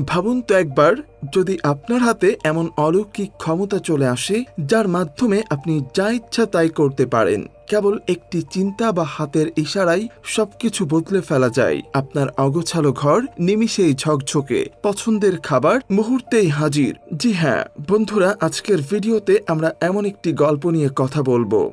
ভাবুন তো একবার, যদি আপনার হাতে এমন অলৌকিক ক্ষমতা চলে আসে, যার মাধ্যমে আপনি যা ইচ্ছা তাই করতে পারেন। কেবল একটি চিন্তা বা হাতের ইশারায় সবকিছু বদলে ফেলা যায়। আপনার অগোছালো ঘর, নিমিষেই ঝকঝকে। পছন্দের খাবার, মুহূর্তেই হাজির। জি হ্যাঁ বন্ধুরা, আজকের ভিডিওতে আমরা এমন একটি গল্প নিয়ে কথা বলব।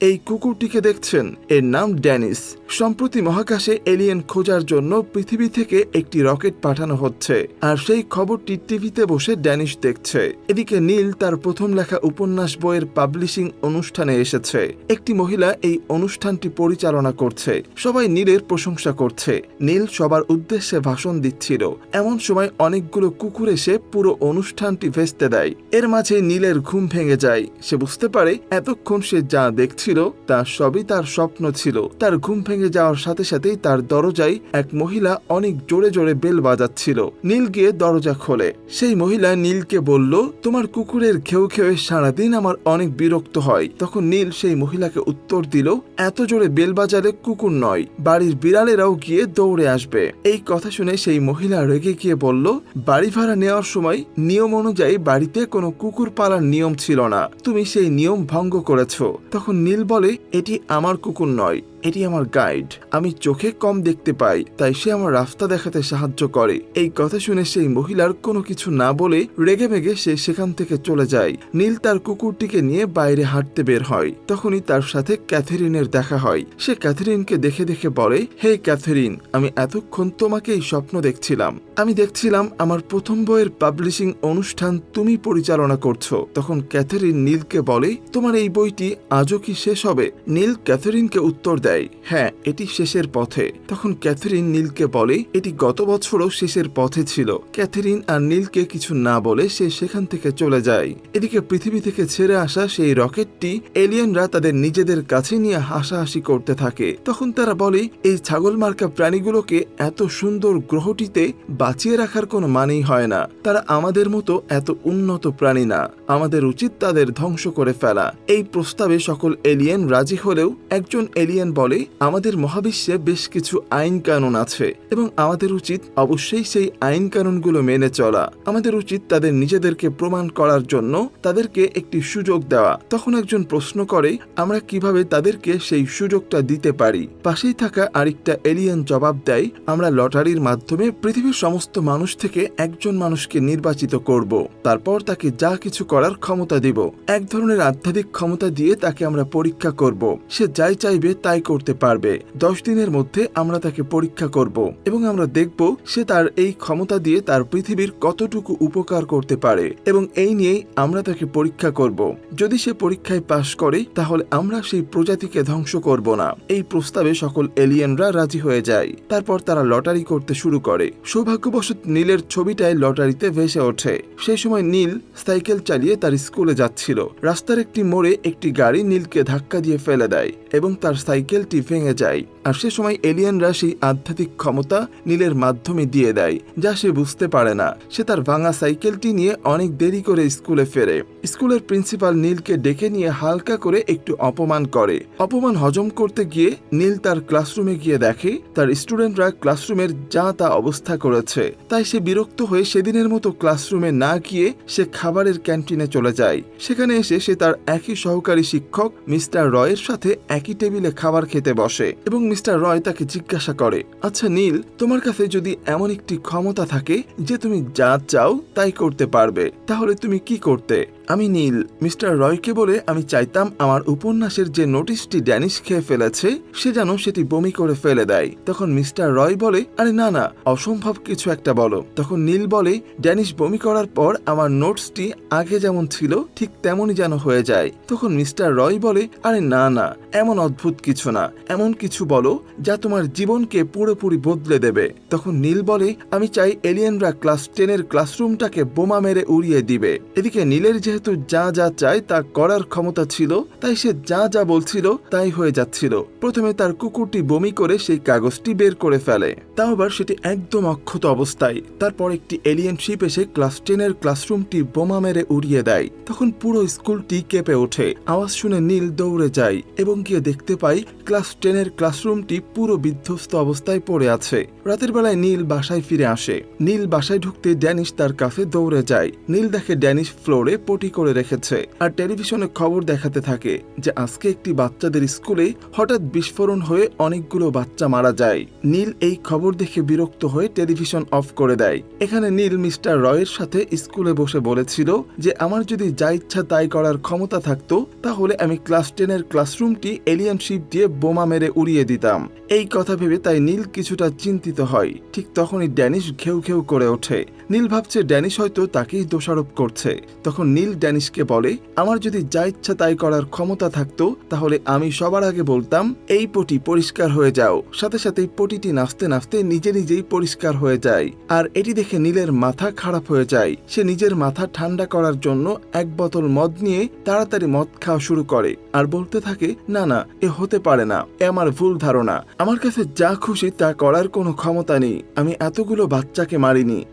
এই কুকুরটিকে দেখছেন। এর নাম ড্যানিস। সম্প্রতি মহাকাশে এলিয়েন খোঁজার জন্য পৃথিবী থেকে একটি রকেট পাঠানো হচ্ছে, আর সেই খবরটি টিভিতে বসে ড্যানিশ দেখছে। এদিকে নীল তার প্রথম লেখা উপন্যাস বইয়ের পাবলিশিং অনুষ্ঠানে এসেছে। একটি মহিলা এই অনুষ্ঠানটি পরিচালনা করছে। সবাই নীলের প্রশংসা করছে। নীল সবার উদ্দেশ্যে ভাষণ দিচ্ছিল। এমন সময় অনেকগুলো কুকুর এসে পুরো অনুষ্ঠানটি ভেস্তে দেয়। এর মাঝে নীলের ঘুম ভেঙে যায়। সে বুঝতে পারে এতক্ষণ সে যা দেখছিল তা সবই তার স্বপ্ন ছিল। তার ঘুম ভেঙে যাওয়ার সাথে সাথেই তার দরজায় এক মহিলা অনেক জোরে জোরে বেল বাজাচ্ছিল। নীল গিয়ে দরজা খোলে। সেই মহিলা নীলকে বলল, তোমার কুকুরের ঘেউ ঘেউয়ে সারাদিন আমার অনেক বিরক্ত হয়। তখন নীল সেই মহিলাকে উত্তর দিল, এত জোরে বেল বাজালে কুকুর নয়, বাড়ির বিড়ালেরাও গিয়ে দৌড়ে আসবে। এই কথা শুনে সেই মহিলা রেগে গিয়ে বলল, বাড়ি ভাড়া নেওয়ার সময় নিয়ম অনুযায়ী বাড়িতে কোনো কুকুর পালার নিয়ম ছিল না। তুমি সেই নিয়ম ভঙ্গ করেছ। তখন নীল বলে এটি আমার কুকুর নয়। এটি আমার গাইড আমি চোখে কম দেখতে পাই, তাই সে আমার রাস্তা দেখাতে সাহায্য করে। এই কথা শুনে সেই মহিলার কোনো কিছু না বলে রেগে মেগে সে সেখান থেকে চলে যায়। নীল তার কুকুরটিকে নিয়ে বাইরে হাঁটতে বের হয়। তখনই তার সাথে ক্যাথেরিনের দেখা হয়। সে ক্যাথেরিনকে দেখে দেখে বলে, হে ক্যাথেরিন, আমি এতক্ষণ তোমাকে এই স্বপ্ন দেখছিলাম। আমি দেখছিলাম আমার প্রথম বইয়ের পাবলিশিং অনুষ্ঠান তুমি পরিচালনা করছ। তখন ক্যাথেরিন নীলকে বলে, তোমার এই বইটি আজও কি শেষ হবে? নীল ক্যাথেরিনকে উত্তর দেয় হ্যাঁ এটি শেষের পথে। তখন ক্যাথেরিন নীলকে বলে, এটি গত বছরও শেষের পথে ছিল। ক্যাথেরিন আর নীলকে কিছু না বলে সে সেখান থেকে চলে যায়। এদিকে পৃথিবী থেকে ছেড়ে আসা সেই রকেটটি এলিয়েনরা তাদের নিজেদের কাছে নিয়ে হাসাহাসি করতে থাকে। তখন তারা বলে, এই ছাগল মার্কা প্রাণীগুলোকে এত সুন্দর গ্রহটিতে বাঁচিয়ে রাখার কোনো মানেই হয় না। তারা আমাদের মতো এত উন্নত প্রাণী না। আমাদের উচিত তাদের ধ্বংস করে ফেলা। এই প্রস্তাবে সকল এলিয়েন রাজি হলেও একজন এলিয়েন বলে, আমাদের মহাবিশ্বে বেশ কিছু আইন কানুন আছে এবং আমাদের উচিত অবশ্যই সেই আইন কানুনগুলো মেনে চলা। আমাদের উচিত তাদের নিজেদেরকে প্রমাণ করার জন্য তাদেরকে একটি সুযোগ দেওয়া। তখন একজন প্রশ্ন করে, আমরা কীভাবে তাদেরকে সেই সুযোগটা দিতে পারি? পাশেই থাকা আরেকটা এলিয়েন জবাব দেয়, আমরা লটারির মাধ্যমে পৃথিবীর সমস্ত মানুষ থেকে একজন মানুষকে নির্বাচিত করব। তারপর তাকে যা কিছু করার ক্ষমতা দিব। এক ধরনের আধ্যাত্মিক ক্ষমতা দিয়ে তাকে আমরা পরীক্ষা করব। সে যাই চাইবে তাই করতে পারবে। দশ দিনের মধ্যে আমরা তাকে পরীক্ষা করব এবং আমরা দেখব সে তার এই ক্ষমতা দিয়ে তার পৃথিবীর কতটুকু উপকার করতে পারে এবং এই নিয়েই আমরা তাকে পরীক্ষা করব। যদি সে পরীক্ষায় পাশ করে, তাহলে আমরা সেই প্রজাতিকে ধ্বংস করব না। এই প্রস্তাবে সকল এলিয়েনরা রাজি হয়ে যায়। তারপর তারা লটারি করতে শুরু করে। সৌভাগ্যবশত নীলের ছবিটাই লটারিতে ভেসে ওঠে। সেই সময় নীল সাইকেল চালিয়ে তার স্কুলে যাচ্ছিল। রাস্তার একটি মোড়ে একটি গাড়ি নীলকে ধাক্কা দিয়ে ফেলে দেয় এবং তার সাইকেলটি ভেঙে যায়, আর সে সময় এলিয়েনরা সেই আধ্যাত্মিক ক্ষমতা নীলের মাধ্যমে দিয়ে দেয়, যা সে বুঝতে পারে না। সে তার ভাঙা সাইকেলটি নিয়ে অনেক দেরি করে স্কুলে ফেরে। স্কুলের প্রিন্সিপাল নীলকে ডেকে নিয়ে হালকা করে একটু অপমান করে। অপমান হজম করতে গিয়ে নীল তার ক্লাসরুমে গিয়ে দেখে, তার স্টুডেন্টরা ক্লাসরুমের যা তা অবস্থা করেছে। তাই সে বিরক্ত হয়ে সেদিনের মতো ক্লাসরুমে না গিয়ে সে খাবারের ক্যান্টিনে চলে যায়। সেখানে এসে সে তার একই সহকারী শিক্ষক মিস্টার রয়ের সাথে একই টেবিলে খাবার খেতে বসে এবং মিস্টার রয় তাকে জিজ্ঞাসা করে আচ্ছা নীল, তোমার কাছে যদি এমন একটি ক্ষমতা থাকে যে তুমি যা চাও তাই করতে পারবে, তাহলে তুমি কি করতে? আমি নীল। মিস্টার রয়কে বলে আমি চাইতাম আমার উপন্যাসের যে নোটিশটি ড্যানিশ খেয়ে ফেলেছে, সে যেন সেটি বমি করে ফেলে দেয়। তখন মিস্টার রয় বলে, আরে না না, অসম্ভব কিছু একটা বলো। তখন নীল বলে, ড্যানিশ বমি করার পর আমার নোটসটি আগে যেমন ছিল, ঠিক তেমনই যেন হয়ে যায়। তখন মিস্টার রয় বলে, আরে না না, এমন অদ্ভুত কিছু না। এমন কিছু বলো, যা তোমার জীবনকে পুরোপুরি বদলে দেবে। তখন নীল বলে, আমি চাই এলিয়েনরা ক্লাস টেনের ক্লাসরুমটাকে বোমা মেরে উড়িয়ে দিবে। এদিকে নীলের যেহেতু যা যা চায় তা করার ক্ষমতা ছিল, তাই সে যা যা বলছিল তাই হয়ে যাচ্ছিল। প্রথমে তার কুকুরটি বমি করে সেই কাগজটি বের করে ফেলে। তাও আবার সেটি একদম অক্ষত অবস্থায়। তারপর একটি এলিয়েন শিপ এসে ক্লাস টেনের ক্লাসরুমটি বোমা মেরে উড়িয়ে দেয়। তখন পুরো স্কুলটি কেঁপে ওঠে। আওয়াজ শুনে নীল দৌড়ে যায় এবং গিয়ে দেখতে পাই ক্লাস টেনের ক্লাসরুমটি পুরো বিধ্বস্ত অবস্থায় পড়ে আছে। রাতের বেলায় নীল বাসায় ফিরে আসে। নীল বাসায় ঢুকতে ড্যানিশ তার কাছে দৌড়ে যায়। নীল দেখে ড্যানিশ ফ্লোরে পটি করে রেখেছে। আর টেলিভিশনে খবর দেখাতে থাকে যে আজকে একটি বাচ্চাদের স্কুলে হঠাৎ বিস্ফোরণ হয়ে অনেকগুলো বাচ্চা মারা যায়। নীল এই খবর দেখে বিরক্ত হয়ে টেলিভিশন অফ করে দেয়। এখানে নীল মিস্টার রয়ের সাথে স্কুলে বসে বলেছিল যে, আমার যদি যা ইচ্ছা তাই করার ক্ষমতা থাকতো, তাহলে আমি ক্লাস টেনের ক্লাসরুমটি এলিয়ান শিপ দিয়ে বোমা মেরে উড়িয়ে দিতাম। এই কথা ভেবে তাই নীল কিছুটা চিন্তিত হয়। ঠিক তখনই ড্যানিশ ঘেউ ঘেউ করে ওঠে। নীল ভাবছে ড্যানিশ হয়তো তাকেই দোষারোপ করছে। তখন নীল ড্যানিশকে বলে, আমার যদি যা ইচ্ছা তাই করার ক্ষমতা থাকতো, তাহলে আমি সবার আগে বলতাম, এই পটি পরিষ্কার হয়ে যাও। সাথে সাথেই পটিটি নাচতে নাচতে নিজে নিজেই পরিষ্কার হয়ে যায়। আর এটি দেখে নীলের মাথা খারাপ হয়ে যায়। সে নিজের মাথা ঠান্ডা করার জন্য এক বোতল মদ নিয়ে তাড়াতাড়ি মদ খাওয়া শুরু করে আর বলতে থাকে, না না, এ হতে পারে না, এ আমার ভুল ধারণা। আমার কাছে যা খুশি তা করার কোনো ক্ষমতা নেই। আমি এতগুলো বাচ্চাকে মারিনি।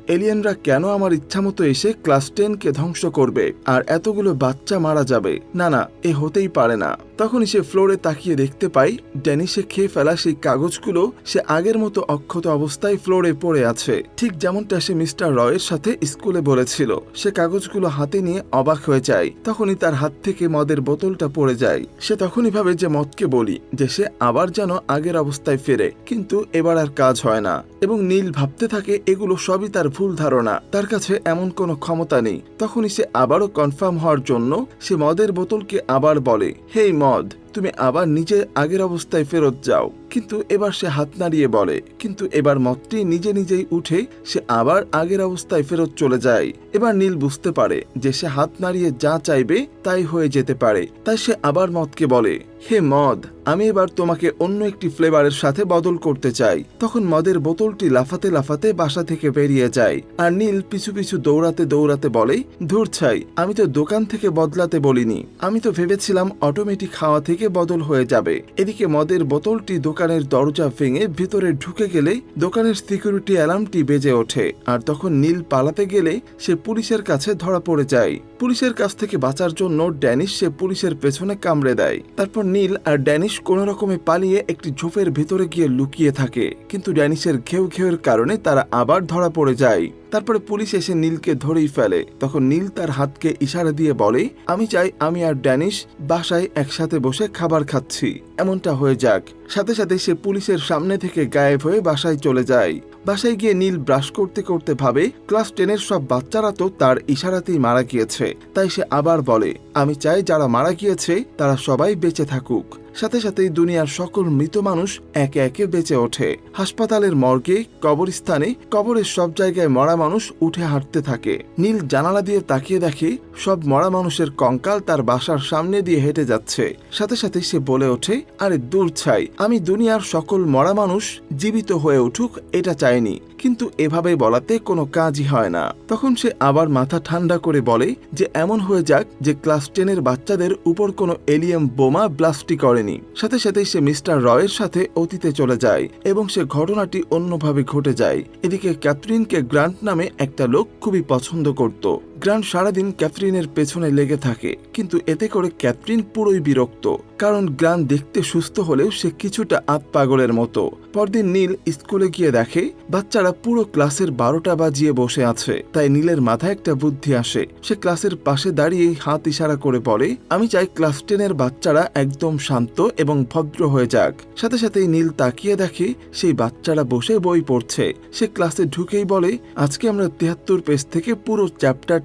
এলিয়েনরা কেন আমার ইচ্ছামতো এসে ক্লাস টেনকে ধ্বংস করবে? আর এতগুলো বাচ্চা মারা যাবে? না না, এ হতেই পারে না। তখনই সে ফ্লোরে তাকিয়ে দেখতে পাই ড্যানিসে খেয়ে ফেলা সেই কাগজগুলো সে আগের মতো অক্ষত অবস্থায় ফ্লোরে পড়ে আছে। ঠিক যেমনটা সে মিস্টার রয়ের সাথে স্কুলে বলেছিল, সে কাগজগুলো হাতে নিয়ে অবাক হয়ে যায়। তখনই তার হাত থেকে মদের বোতলটা পড়ে যায়। সে তখনই ভাবে যে মদকে বলি, যে সে আবার যেন আগের অবস্থায় ফেরে, কিন্তু এবার আর কাজ হয় না। এবং নীল ভাবতে থাকে, এগুলো সবই তার ভুল ধারণা। তার কাছে এমন কোনো ক্ষমতা নেই। তখনই সে আবারও কনফার্ম হওয়ার জন্য সে মদের বোতলকে আবার বলে, হেই মদ, তুমি আবার নিজের আগের অবস্থায় ফেরত যাও। কিন্তু এবার সে হাত নাড়িয়ে বলে, কিন্তু এবার মদটি নিজে নিজেই উঠে সে আবার আগের অবস্থায় ফেরত চলে যায়। এবার নীল বুঝতে পারে যে সে হাত নাড়িয়ে যা চাইবে তাই হয়ে যেতে পারে। তাই সে আবার মদকে বলে, হে মদ, আমি এবার তোমাকে অন্য একটি ফ্লেভারের সাথে বদল করতে চাই। তখন মদের বোতলটি লাফাতে লাফাতে বাসা থেকে বেরিয়ে যায়। আর নীল পিছু পিছু দৌড়াতে দৌড়াতে বলে, ধুর ছাই, আমি তো দোকান থেকে বদলাতে বলিনি। আমি তো ভেবেছিলাম অটোমেটিক খাওয়া থেকে বদল হয়ে যাবে। এদিকে মদের বোতলটি দোকানের দরজা ভেঙে ভিতরে ঢুকে গেলে দোকানের সিকিউরিটি অ্যালার্মটি বেজে ওঠে। আর তখন নীল পালাতে গেলে সে পুলিশের কাছে ধরা পড়ে যায়। পুলিশের কাছ থেকে বাঁচার জন্য ড্যানিশ সে পুলিশের পেছনে কামড়ে দেয়। তারপর নীল আর ড্যানিশ কোনো রকমে পালিয়ে একটি ঝোপের ভেতরে গিয়ে লুকিয়ে থাকে। কিন্তু ড্যানিশের ঘেউ ঘেউয়ের কারণে তারা আবার ধরা পড়ে যায়। তারপরে পুলিশ এসে নীলকে ধরেই ফেলে। তখন নীল তার হাতকে ইশারা দিয়ে বলে, আমি চাই আমি আর ড্যানিশ বাসায় একসাথে বসে খাবার খাচ্ছি। এমনটা হয়ে যাক। সাথে সাথে সে পুলিশের সামনে থেকে গায়েব হয়ে বাসায় চলে যায়। বাসায় গিয়ে নীল ব্রাশ করতে করতে ভাবে, ক্লাস টেনের সব বাচ্চারা তো তার ইশারাতেই মারা গিয়েছে। তাই সে আবার বলে, আমি চাই যারা মারা গিয়েছে, তারা সবাই বেঁচে থাকুক। সাথে সাথেই দুনিয়ার সকল মৃত মানুষ একে একে বেঁচে ওঠে। হাসপাতালের মর্গে, কবরস্থানে, কবরের সব জায়গায় মরা মানুষ উঠে হাঁটতে থাকে। নীল জানালা দিয়ে তাকিয়ে দেখে সব মরা মানুষের কঙ্কাল তার বাসার সামনে দিয়ে হেঁটে যাচ্ছে। সাথে সাথে সে বলে ওঠে, আরে দূর ছাই, আমি দুনিয়ার সকল মরা মানুষ জীবিত হয়ে উঠুক, এটা চাইনি। কিন্তু এভাবে বলাতে কোনো কাজই হয় না। তখন সে আবার মাথা ঠান্ডা করে বলে যে এমন হয়ে যাক যে ক্লাস টেনের বাচ্চাদের উপর কোনো এলিয়াম বোমা ব্লাস্টি করেনি। সাথে সাথে সে মিস্টার রয়ের সাথে অতীতে চলে যায় এবং সে ঘটনাটি অন্যভাবে ঘটে যায়। এদিকে ক্যাথরিনকে গ্রান্ট নামে একটা লোক খুবই পছন্দ করত। গ্রান্ট সারাদিন ক্যাথরিনের পেছনে লেগে থাকে, কিন্তু এতে করে ক্যাথরিন পুরোই বিরক্ত, কারণ গ্রান্ট দেখতে সুস্থ হলেও সে কিছুটা আত পাগলের মতো। পরদিন নীল স্কুলে গিয়ে দেখে, বাচ্চারা পুরো ক্লাসের বারোটা বাজিয়ে বসে আছে, তাই নীলের মাথায় একটা বুদ্ধি আসে। সে ক্লাসের পাশে দাঁড়িয়ে হাত ইশারা করে বলে, আমি চাই ক্লাস টেনের বাচ্চারা একদম শান্ত এবং ভদ্র হয়ে যাক। সাথে সাথেই নীল তাকিয়ে দেখে, সেই বাচ্চারা বসে বই পড়ছে। সে ক্লাসে ঢুকেই বলে, আজকে আমরা তিয়াত্তর পেজ থেকে পুরো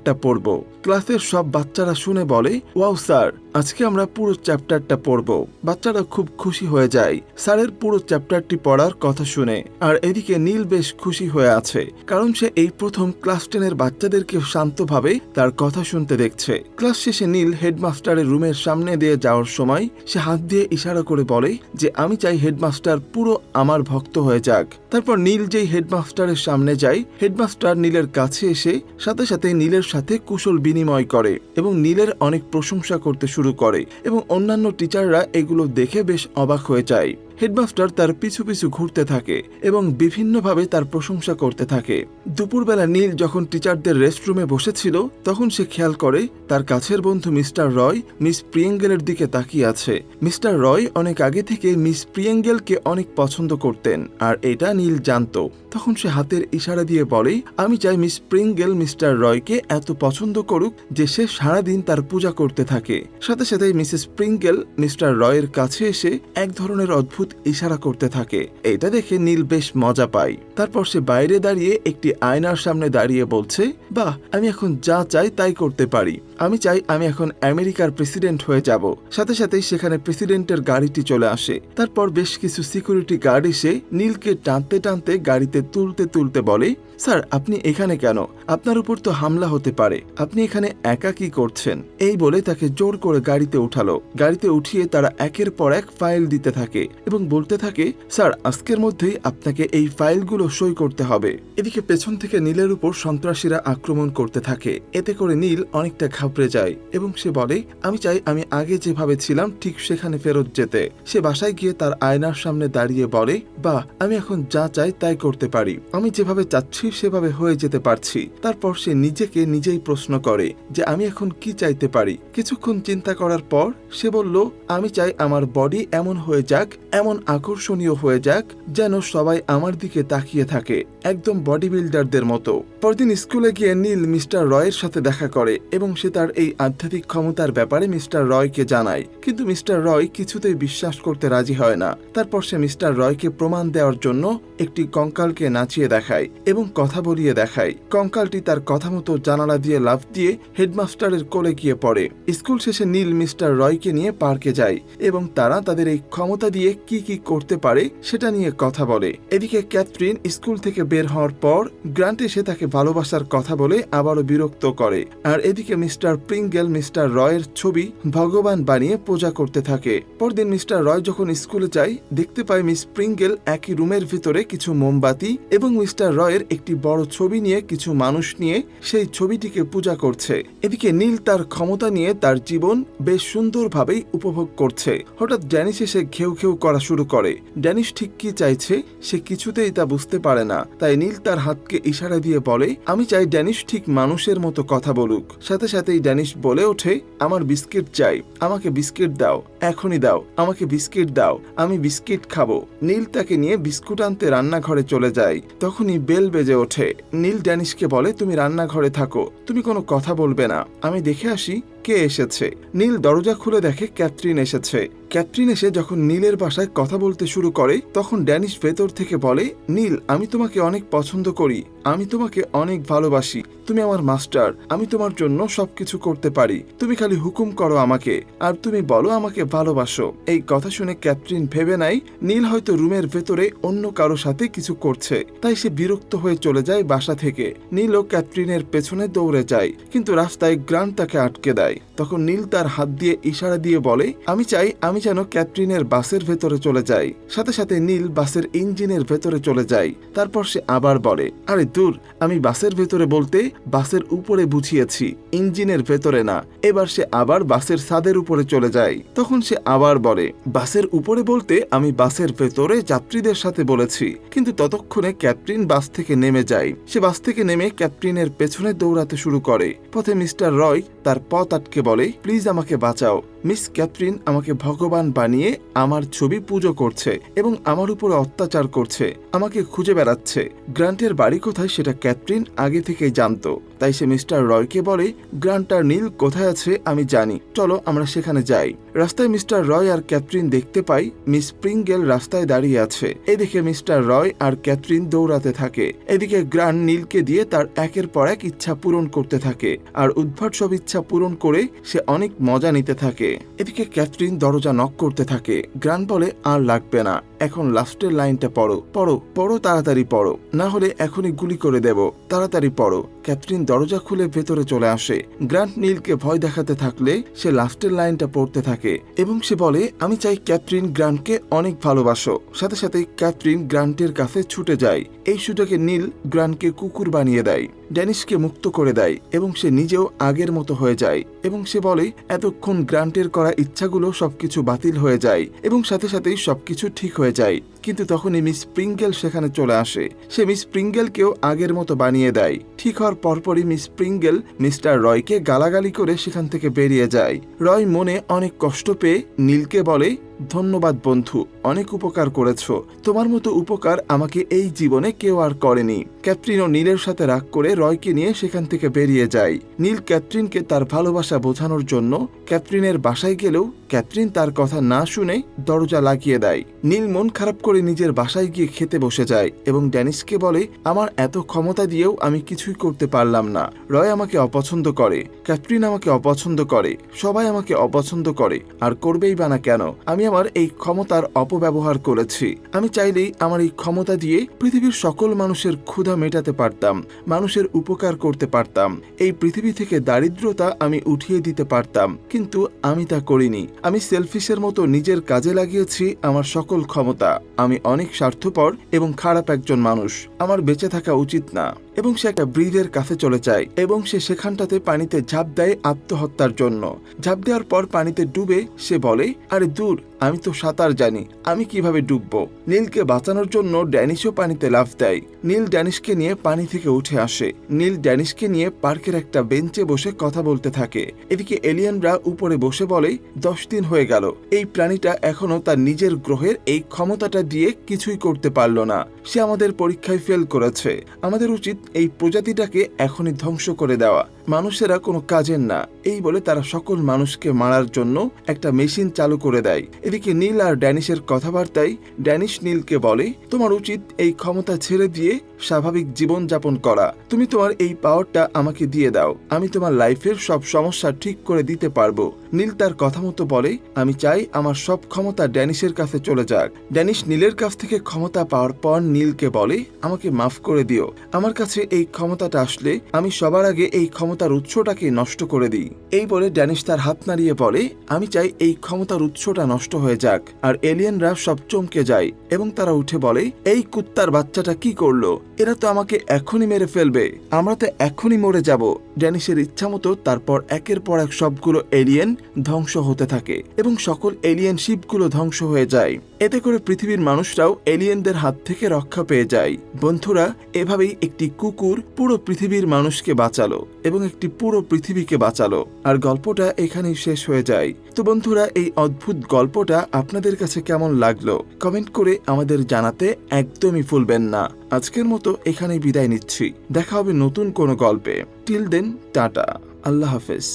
চ্যাপ্টারটা পড়ব। ক্লাসের সব বাচ্চারা শুনে বলে ওয়াও স্যার। আজকে আমরা পুরো চ্যাপ্টারটা পড়ব। বাচ্চারা খুব খুশি হয়ে যায়। স্যারের পুরো চ্যাপ্টারটি পড়ার কথা শুনে। আর এদিকে নীল বেশ খুশি হয়ে আছে, কারণ সে এই প্রথম ক্লাস টেনের বাচ্চাদেরকে শান্তভাবে তার কথা শুনতে দেখছে। ক্লাস শেষে নীল হেডমাস্টারের রুমের সামনে দিয়ে যাওয়ার সময় সে হাত দিয়ে ইশারা করে বলে যে, আমি চাই হেডমাস্টার পুরো আমার ভক্ত হয়ে যাক। তারপর নীল যেই হেডমাস্টারের সামনে যায়, হেডমাস্টার নীলের কাছে এসে সাথে সাথে নীলের সাথে কুশল বিনিময় করে এবং নীলের অনেক প্রশংসা করতে শুরু করে এবং অন্যান্য টিচাররা এগুলো দেখে বেশ অবাক হয়ে যায়। হেডমাস্টার তার পিছু পিছু ঘুরতে থাকে এবং বিভিন্নভাবে তার প্রশংসা করতে থাকে। দুপুরবেলা নীল যখন টিচারদের রেস্টরুমে বসেছিল, তখন সে খেয়াল করে তার কাছের বন্ধু মিস্টার রয়, মিস প্রিয়েঙ্গেলের দিকে তাকিয়ে আছে। মিস্টার রয় অনেক আগে থেকে মিস প্রিয়েঙ্গেলকে অনেক পছন্দ করতেন, আর এটা নীল জানতো। তখন সে হাতের ইশারা দিয়ে বলে, আমি চাই মিস প্রিঙ্গেল মিস্টার রয়কে এত পছন্দ করুক যে সে সারাদিন তার পূজা করতে থাকে। সাথে সাথে মিসেস প্রিঙ্গেল মিস্টার রয়ের কাছে এসে এক ধরনের অদ্ভুত ইশারা করতে থাকে। এটা দেখে নীল বেশ মজা পায়। তারপর সে বাইরে দাঁড়িয়ে একটি আয়নার সামনে দাঁড়িয়ে বলছে, বাহ, আমি এখন যা চাই তাই করতে পারি। আমি চাই আমি এখন আমেরিকার প্রেসিডেন্ট হয়ে যাব। সাথে সাথেই সেখানে প্রেসিডেন্টের গাড়িটি চলে আসে। তারপর বেশ কিছু সিকিউরিটি গার্ড এসে নীলকে টানতে টানতে গাড়িতে তুলতে তুলতে বলে, স্যার, আপনি এখানে কেন? আপনার উপর তো হামলা হতে পারে। আপনি এখানে একা কি করছেন? এই বলে তাকে জোর করে গাড়িতে উঠালো। গাড়িতে উঠিয়ে তারা একের পর এক ফাইল দিতে থাকে এবং বলতে থাকে, স্যার, আজকের মধ্যেই আপনাকে এই ফাইলগুলো সই করতে হবে। এদিকে পেছন থেকে নীলের উপর সন্ত্রাসীরা আক্রমণ করতে থাকে। এতে করে নীল অনেকটা ঘাবড়ে যায় এবং সে বলে, আমি চাই আমি আগে যেভাবে ছিলাম, ঠিক সেখানে ফেরত যেতে। সে বাসায় গিয়ে তার আয়নার সামনে দাঁড়িয়ে বলে বা আমি এখন যা চাই তাই করতে পারি। আমি যেভাবে চাচ্ছি, সেভাবে হয়ে যেতে পারছি। তারপর সে নিজেকে নিজেই প্রশ্ন করে যে, আমি এখন কি চাইতে পারি? কিছুক্ষণ চিন্তা করার পর সে বলল, আমি চাই আমার বডি এমন হয়ে যাক এমন আকর্ষণীয় হয়ে যাক যেন সবাই আমার দিকে তাকিয়ে থাকে, একদম বডি বিল্ডারদের মতো। পরদিন স্কুলে গিয়ে নীল মিস্টার রয়ের সাথে দেখা করে এবং সে তার এই আধ্যাত্মিক ক্ষমতার ব্যাপারে মিস্টার রয়কে জানায়। কিন্তু মিস্টার রয় কিছুতেই বিশ্বাস করতে রাজি হয় না। তারপর সে মিস্টার রয়কে প্রমাণ দেওয়ার জন্য একটি কঙ্কালকে নাচিয়ে দেখায় এবং কথা বলিয়ে দেখায়। কঙ্কালটি তার কথা মতো জানালা দিয়ে লাফ দিয়ে হেডমাস্টারের কোলে গিয়ে পড়ে। স্কুল শেষে নীল মিস্টার রয়কে নিয়ে পার্কে যায় এবং তারা তাদের এই ক্ষমতা দিয়ে কি কি করতে পারে সেটা নিয়ে কথা বলে। এদিকে ক্যাথরিন স্কুল থেকে বের হওয়ার পর গ্রান্ট এসে তাকে ভালোবাসার কথা বলে আবারও বিরক্ত করে। আর এদিকে মিস্টার প্রিঙ্গেল, মিস্টার রয়ের ছবি ভগবান বানিয়ে পূজা করতে থাকে। পরদিন মিস্টার রয় যখন স্কুলে যায়, দেখতে পায় মিস প্রিঙ্গেল একই রুমের ভিতরে কিছু মোমবাতি এবং মিস্টার রয়ের একটি বড় ছবি নিয়ে কিছু মানুষ নিয়ে সেই ছবিটিকে পূজা করছে। এদিকে নীল তার ক্ষমতা নিয়ে তার জীবন বেশ সুন্দরভাবেই উপভোগ করছে। হঠাৎ ড্যানিশ এসে ঘেউ ঘেউ করা শুরু করে। ড্যানিশ ঠিক কি চাইছে, সে কিছুতেই তা বুঝতে পারে না। তাই নীল তার হাতকে ইশারা দিয়ে বলে, আমি চাই ড্যানিশ ঠিক মানুষের মতো কথা বলুক। সাথে সাথেই ড্যানিশ বলে ওঠে, আমার বিস্কিট চাই। আমাকে বিস্কিট দাও। এখনই দাও। আমাকে বিস্কিট দাও। আমি বিস্কিট খাব। নীল তাকে নিয়ে বিস্কুট আনতে রান্নাঘরে চলে যায়। তখনই বেল বেজে ওঠে। নীল ড্যানিশকে বলে, তুমি রান্নাঘরে থাকো। তুমি কোনো কথা বলবে না। আমি দেখে আসি কে এসেছে? নীল দরজা খুলে দেখে ক্যাথরিন এসেছে। ক্যাথরিন এসে যখন নীলের বাসায় কথা বলতে শুরু করে, তখন ড্যানিশ ভেতর থেকে বলে, নীল, আমি তোমাকে অনেক পছন্দ করি। আমি তোমাকে অনেক ভালোবাসি। তুমি আমার মাস্টার, আমি তোমার জন্য সবকিছু করতে পারি। তুমি খালি হুকুম করো আমাকে, আর তুমি বলো আমাকে ভালোবাসো। এই কথা শুনে ক্যাথরিন ভেবে নাই, নীল হয়তো রুমের ভেতরে অন্য কারও সাথে কিছু করছে। তাই সে বিরক্ত হয়ে চলে যায় বাসা থেকে। নীল ও ক্যাথরিনের পেছনে দৌড়ে যায়, কিন্তু রাস্তায় গ্রান্ট তাকে আটকে দেয়। তখন নীল তার হাত দিয়ে ইশারা দিয়ে বলে, আমি চাই আমি যেন ক্যাথরিনের বাসের ভেতরে চলে যাই। সাথে সাথে নীল বাসের ইঞ্জিনের ভেতরে চলে যায়। তারপর সে আবার বলে, আরে দূর, আমি বাসের ভেতরে বলতে বাসের উপরে বুঝিয়েছি, ইঞ্জিনের ভেতরে না। এবার সে আবার বাসের ছাদের উপরে চলে যায়। তখন সে আবার বলে, বাসের উপরে বলতে আমি বাসের ভেতরে যাত্রীদের সাথে বলেছি, কিন্তু ততক্ষণে ক্যাপ্টিন বাস থেকে নেমে যায়। সে বাস থেকে নেমে ক্যাপ্টিনের পেছনে দৌড়াতে শুরু করে। পথে মিস্টার রয় তার পথ আটকে বলে, প্লিজ আমাকে বাঁচাও। মিস ক্যাথরিন আমাকে ভগবান বানিয়ে আমার ছবি পুজো করছে এবং আমার উপরে অত্যাচার করছে, আমাকে খুঁজে বেড়াচ্ছে। গ্রান্টের বাড়ি কোথায় সেটা ক্যাথরিন আগে থেকেই জানত। তাই সে মিস্টার রয়কে বলে গ্রান্টার নীল কোথায় আছে আমি জানি। চলো আমরা সেখানে যাই। রাস্তায় মিস্টার রয় আর ক্যাথরিন দেখতে পাই, মিস প্রিঙ্গেল রাস্তায় দাঁড়িয়ে আছে। এদিকে মিস্টার রয় আর ক্যাথরিন দৌড়াতে থাকে। এদিকে গ্রান্ট নীলকে দিয়ে তার একের পর এক ইচ্ছা পূরণ করতে থাকে। আর উদ্ভট সব ইচ্ছা পূরণ করে সে অনেক মজা নিতে থাকে। এদিকে ক্যাথরিন দরজা নক করতে থাকে। গ্রান্ট বলে, আর লাগবে না। এখন লাস্টের লাইনটা পড়ো। পড়ো পড়ো, তাড়াতাড়ি পড়ো। না হলে এখনই গুলি করে দেব। তাড়াতাড়ি পড়ো। ক্যাথরিন দরজা খুলে ভেতরে চলে আসে। গ্রান্ট নীলকে ভয় দেখাতে থাকলে সে লাস্টের লাইনটা পড়তে থাকে। থাকে। এবং সে বলে, আমি চাই ক্যাথরিন গ্রান্টকে অনেক ভালোবাসো। সাথে সাথে ক্যাথরিন গ্রান্টের কাছে ছুটে যায়। এই সুযোগে নীল গ্রান্টকে কুকুর বানিয়ে দেয়। ড্যানিশকে মুক্ত করে দেয় এবং সে নিজেও আগের মতো হয়ে যায় এবং সে বলে, এতক্ষণ গ্রান্টের করা ইচ্ছাগুলো সবকিছু বাতিল হয়ে যায় এবং সাথে সাথেই সবকিছু ঠিক হয়ে যায়। কিন্তু তখনই মিস স্প্রিঙ্গেল সেখানে চলে আসে। সে মিস স্প্রিঙ্গেলকেও আগের মতো বানিয়ে দেয়। ঠিক হওয়ার পরপরই মিস স্প্রিঙ্গেল মিস্টার রয়কে গালাগালি করে সেখান থেকে বেরিয়ে যায়। রয় মনে অনেক কষ্ট পেয়ে নীলকে বলে ধন্যবাদ বন্ধু, অনেক উপকার করেছ। তোমার মতো উপকার আমাকে এই জীবনে কেউ আর করেনি। ক্যাটরিন ও নীলের সাথে রাগ করে রয়কে নিয়ে সেখান থেকে বেরিয়ে যায়। নীল ক্যাটরিনকে তার ভালোবাসা বোঝানোর জন্য ক্যাটরিনের বাসায় গেলেও ক্যাথরিন তার কথা না শুনে দরজা লাগিয়ে দেয়। নীল মন খারাপ করে নিজের বাসায় গিয়ে খেতে বসে যায় এবং ড্যানিসকে বলে, আমার এত ক্ষমতা দিয়েও আমি কিছুই করতে পারলাম না। রয় আমাকে অপছন্দ করে, ক্যাথরিন আমাকে অপছন্দ করে, সবাই আমাকে অপছন্দ করে, আর করবেই বা না কেন? আমি আমার এই ক্ষমতার অপব্যবহার করেছি। আমি চাইলেই আমার এই ক্ষমতা দিয়ে পৃথিবীর সকল মানুষের ক্ষুধা মেটাতে পারতাম, মানুষের উপকার করতে পারতাম। এই পৃথিবী থেকে দারিদ্রতা আমি উঠিয়ে দিতে পারতাম, কিন্তু আমি তা করিনি। আমি সেলফিশের মতো নিজের কাজে লাগিয়েছি আমার সকল ক্ষমতা। আমি অনেক স্বার্থপর এবং খারাপ একজন মানুষ। আমার বেঁচে থাকা উচিত না। এবং সে একটা ব্রিজের কাছে চলে যায় এবং সে সেখানটাতে পানিতে ঝাঁপ দেয় আত্মহত্যার জন্য। ঝাঁপ দেওয়ার পর পানিতে ডুবে সে বলে, আরে দূর, আমি তো সাঁতার জানি, আমি কীভাবে ডুববো? নীলকে বাঁচানোর জন্য ড্যানিশও পানিতে লাফ দেয়। নীল ড্যানিশকে নিয়ে পানি থেকে উঠে আসে। নীল ড্যানিশকে নিয়ে পার্কের একটা বেঞ্চে বসে কথা বলতে থাকে। এদিকে এলিয়ানরা উপরে বসে বলে, দশ দিন হয়ে গেল। এই প্রাণীটা এখনও তার নিজের গ্রহের এই ক্ষমতাটা দিয়ে কিছুই করতে পারল না। সে আমাদের পরীক্ষায় ফেল করেছে। আমাদের উচিত এই প্রজাতিটাকে এখনই ধ্বংস করে দেওয়া। মানুষেরা কোনো কাজের না। এই বলে তারা সকল মানুষকে মারার জন্য একটা মেশিন চালু করে দেয়। এদিকে নীল আর ড্যানিশের কথাবার্তায় ড্যানিশ নীলকে বলে, তোমার উচিত এই ক্ষমতা ছেড়ে দিয়ে স্বাভাবিক জীবন যাপন করা। তুমি তোমার এই পাওয়ারটা আমাকে দিয়ে দাও। আমি তোমার লাইফের সব সমস্যা ঠিক করে দিতে পারব। নীল তার কথা মতো বলে, আমি চাই আমার সব ক্ষমতা ড্যানিশের কাছে চলে যাক। ড্যানিশ নীলের কাছ থেকে ক্ষমতা পাওয়ার পর নীলকে বলে, আমাকে মাফ করে দিও। আমার কাছে এই ক্ষমতাটা আসলে আমি সবার আগে এই ক্ষমতার উৎসটাকে নষ্ট করে দিই। এই বলে ড্যানিশ তার হাত নাড়িয়ে বলে, আমি চাই এই ক্ষমতার উৎসটা নষ্ট হয়ে যাক। আর এলিয়েনরা সব চমকে যায় এবং তারা উঠে বলে, এই কুত্তার বাচ্চাটা কি করল? এরা তো আমাকে এখনই মেরে ফেলবে। আমরা তো এখনই মরে যাব। ড্যানিশের ইচ্ছা মতো তারপর একের পর এক সবগুলো এলিয়েন ধ্বংস হতে থাকে এবং সকল এলিয়েন শিপগুলো ধ্বংস হয়ে যায়। এতে করে পৃথিবীর মানুষরাও এলিয়েনদের হাত থেকে রক্ষা পেয়ে যায়। বন্ধুরা, এভাবেই একটি কুকুর পুরো পৃথিবীর মানুষকে বাঁচালো এবং একটি পুরো পৃথিবীকে বাঁচালো। আর গল্পটা এখানেই শেষ হয়ে যায়। তো বন্ধুরা, এই অদ্ভুত গল্পটা আপনাদের কাছে কেমন লাগল? কমেন্ট করে আমাদের জানাতে একদমই ভুলবেন না। আজকের মতো এখানেই বিদায় নিচ্ছি। দেখা হবে নতুন কোনো গল্পে। Till then tata. আল্লাহ হাফেজ।